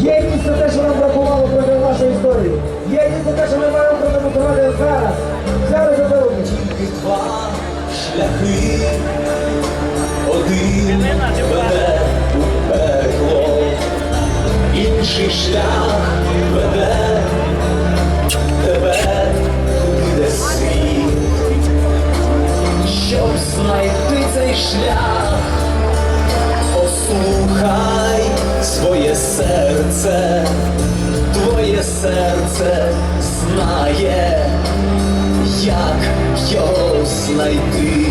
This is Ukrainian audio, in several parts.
Єдність це те, що нам бракувало проти нашої історії. Єдність це те, що ми маємо продемонструвати зараз. Зараз і сьогодні. Тільки два шляхи. Один веде у пекло. Інший шлях веде тебе куди світ. Щоб знайти цей шлях послухай своє серце, твоє серце знає як його знайти,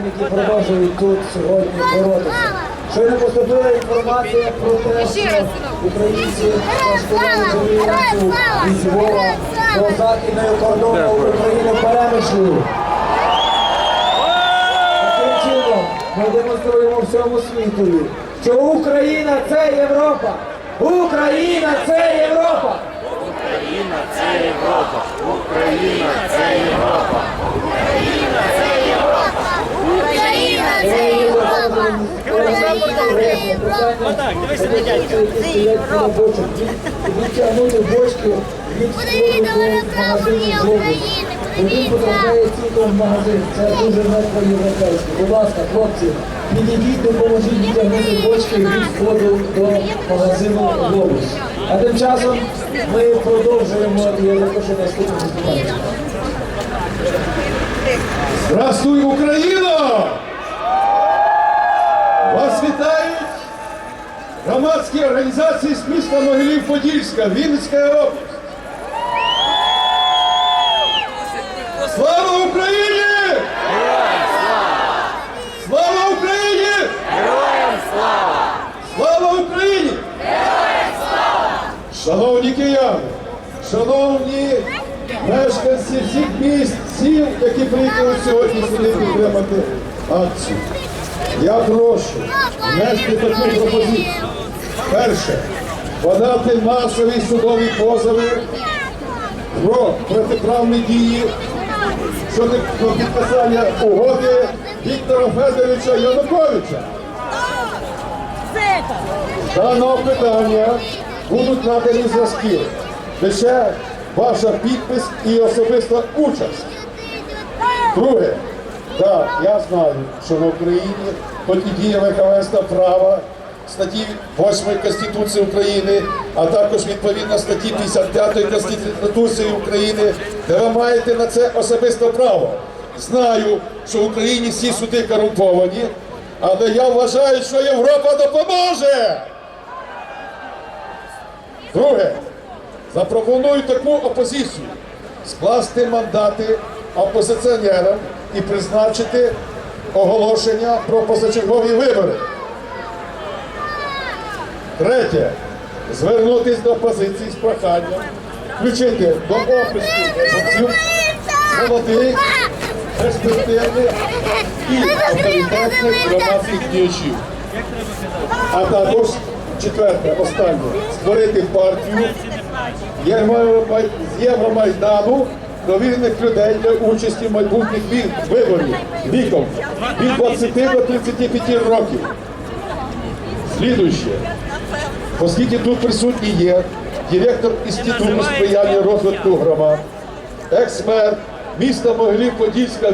українцям, які продовжують тут сьогодні боротися. Щойно поступила інформація про те, що українці від Львова до західної кордону України перемишлю. Таким чином ми демонструємо всьому світові, що Україна це Європа! Україна це Європа! Україна це Європа! Україна це Європа! Отак, дивися на дядька. Бочки Подивіться, вона прапор України. Це дуже легко європейське. Будь ласка, хлопці, підійдіть, допоможіть відтягнути бочки від до магазину. А тим часом ми продовжуємо і я наступного. Здравствуй, Україно! Вітають громадські організації з міста Могилів-Подільська, Вінницька область. Слава Україні! Слава Україні! Героям Слава Слава Україні! Героям слава! Шановні кияни, шановні мешканці всіх міст, сіл, які приїхали сьогодні сюди підтримати акцію. Я прошу внести таку пропозицію. Перше. Подати масові судові позови про протиправні дії щодо підписання угоди Віктора Федоровича Януковича. Даного питання будуть надані зразки. Лише ваша підпис і особиста участь. Друге, так, я знаю, що в Україні тоді діє верховенство права статті 8 Конституції України, а також відповідно статті 55 Конституції України, де ви маєте на це особисте право. Знаю, що в Україні всі суди корумповані, але я вважаю, що Європа допоможе. Друге, запропоную таку опозицію скласти мандати опозиціонерам і призначити оголошення про позачергові вибори. Третє. Звернутися до опозиції з проханням включити до опису виборців молодих, перспективних і авторитетних громадських діячів. А також четверте, останнє, створити партію з Євромайдану довірених людей для участі в майбутніх виборів віком від 20 до 35 років. Слідуюче, оскільки тут присутній є директор інституту сприяння розвитку громад, екс-мер міста Могилів-Подільська